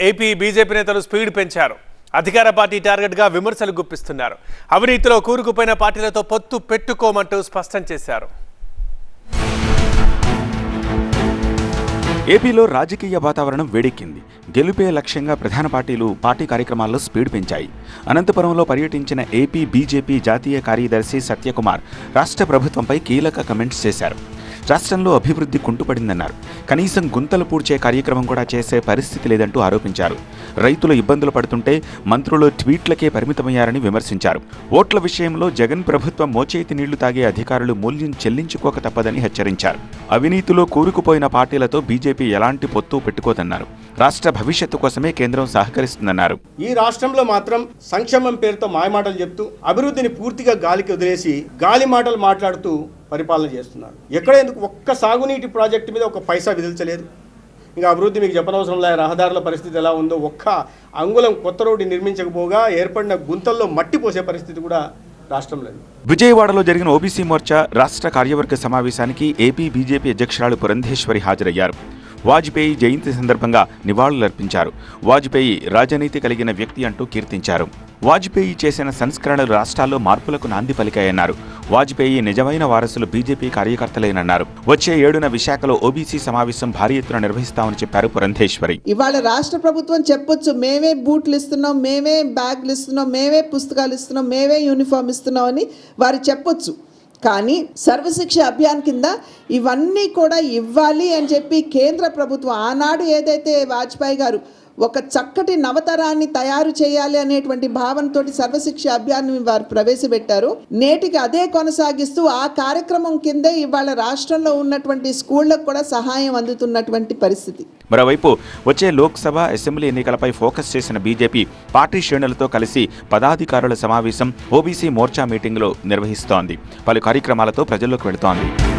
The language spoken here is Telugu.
ఏపీ బీజేపీ నేతలు స్పీడ్ పెంచారు. అధికార పార్టీ టార్గెట్గా విమర్శలు గుప్పిస్తున్నారు. అవినీతిలో కూరుకుపోయిన పార్టీలతో పొత్తు పెట్టుకోమంటూ స్పష్టం చేశారు. ఏపీలో రాజకీయ వాతావరణం వేడెక్కింది. గెలుపే లక్ష్యంగా ప్రధాన పార్టీలు పార్టీ కార్యక్రమాల్లో స్పీడ్ పెంచాయి. అనంతపురంలో పర్యటించిన ఏపీ బీజేపీ జాతీయ కార్యదర్శి సత్యకుమార్ రాష్ట్ర ప్రభుత్వంపై కీలక కమెంట్స్ చేశారు. రాష్ట్రంలో అభివృద్ధి కుంటుపడిందన్నారు. కనీసం గుంతలు పూడ్చే కార్యక్రమం కూడా చేసే పరిస్థితి లేదంటూ ఆరోపించారు. రైతులు ఇబ్బందులు పడుతుంటే మంత్రులు ట్వీట్లకే పరిమితమయ్యారని విమర్శించారు. ఓట్ల విషయంలో జగన్ ప్రభుత్వం మోచేతి నీళ్ళు తాగే అధికారులు మూల్యం చెల్లించుకోక తప్పదని హెచ్చరించారు. అవినీతిలో కూరుకుపోయిన పార్టీలతో బీజేపీ ఎలాంటి పొత్తు పెట్టుకోదన్నారు. రాష్ట్ర భవిష్యత్తు కోసమే కేంద్రం సహకరిస్తుందన్నారు. ఈ రాష్ట్రంలో మాత్రం సంక్షేమం పేరుతో మాయమాటలు చెప్తూ అభివృద్ధిని పూర్తిగా గాలికి వదిలేసి గాలి మాటలు మాట్లాడుతూ పరిపాలన చేస్తున్నారు. ఎక్కడ ఎందుకు ఒక్క సాగునీటి ప్రాజెక్టు మీద ఒక పైసా విధించలేదు? ఇంకా అభివృద్ధి మీకు చెప్పనవసరం లే రహదారుల పరిస్థితి ఎలా ఉందో ఒక్క అంగుళం కొత్త రోడ్డు నిర్మించకపోగా ఏర్పడిన గుంతల్లో మట్టి పోసే పరిస్థితి కూడా రాష్ట్రంలో లేదు. విజయవాడలో జరిగిన ఓబీసీ మోర్చా రాష్ట్ర కార్యవర్గ సమావేశానికి ఏపీ బీజేపీ అధ్యక్షురాలు పురంధేశ్వరి హాజరయ్యారు. వాజ్పేయి జయంతి సందర్భంగా నివాళులర్పించారు. వాజ్పేయి రాజనీతి కలిగిన వ్యక్తి అంటూ కీర్తించారు. వాజ్పేయి చేసిన సంస్కరణలు రాష్ట్రాల్లో మార్పులకు నాంది పలికాయన్నారు. వాజ్పేయి నిజమైన వారసులు బీజేపీ కార్యకర్తలేనన్నారు. వచ్చే ఏడున విశాఖలో ఓబీసీ సమావేశం భారీ ఎత్తున నిర్వహిస్తామని చెప్పారు పురంధేశ్వరి. ఇవాళ రాష్ట్ర ప్రభుత్వం చెప్పొచ్చు మేమే బూట్లు ఇస్తున్నాం మేమే బ్యాగ్లు ఇస్తున్నాం మేమే పుస్తకాలు ఇస్తున్నాం మేమే యూనిఫామ్ ఇస్తున్నాం అని వారు చెప్పొచ్చు. కానీ సర్వశిక్ష అభియాన్ కింద ఇవన్నీ కూడా ఇవ్వాలి అని చెప్పి కేంద్ర ప్రభుత్వం ఆనాడు ఏదైతే వాజ్పేయి గారు ఒక చక్కటి నవతరాన్ని తయారు చేయాలి అనేటువంటి భావనతో సర్వశిక్ష అభియాన్ వారు ప్రవేశపెట్టారు. నేటికి అదే కొనసాగిస్తూ ఆ కార్యక్రమం కిందే ఇవాళ రాష్ట్రంలో ఉన్నటువంటి స్కూళ్ళకు కూడా సహాయం అందుతున్నటువంటి పరిస్థితి. మరోవైపు వచ్చే లోక్సభ అసెంబ్లీ ఎన్నికలపై ఫోకస్ చేసిన బీజేపీ పార్టీ శ్రేణులతో కలిసి పదాధికారుల సమావేశం ఓబీసీ మోర్చా మీటింగ్లో నిర్వహిస్తోంది. పలు కార్యక్రమాలతో ప్రజల్లోకి వెళుతోంది.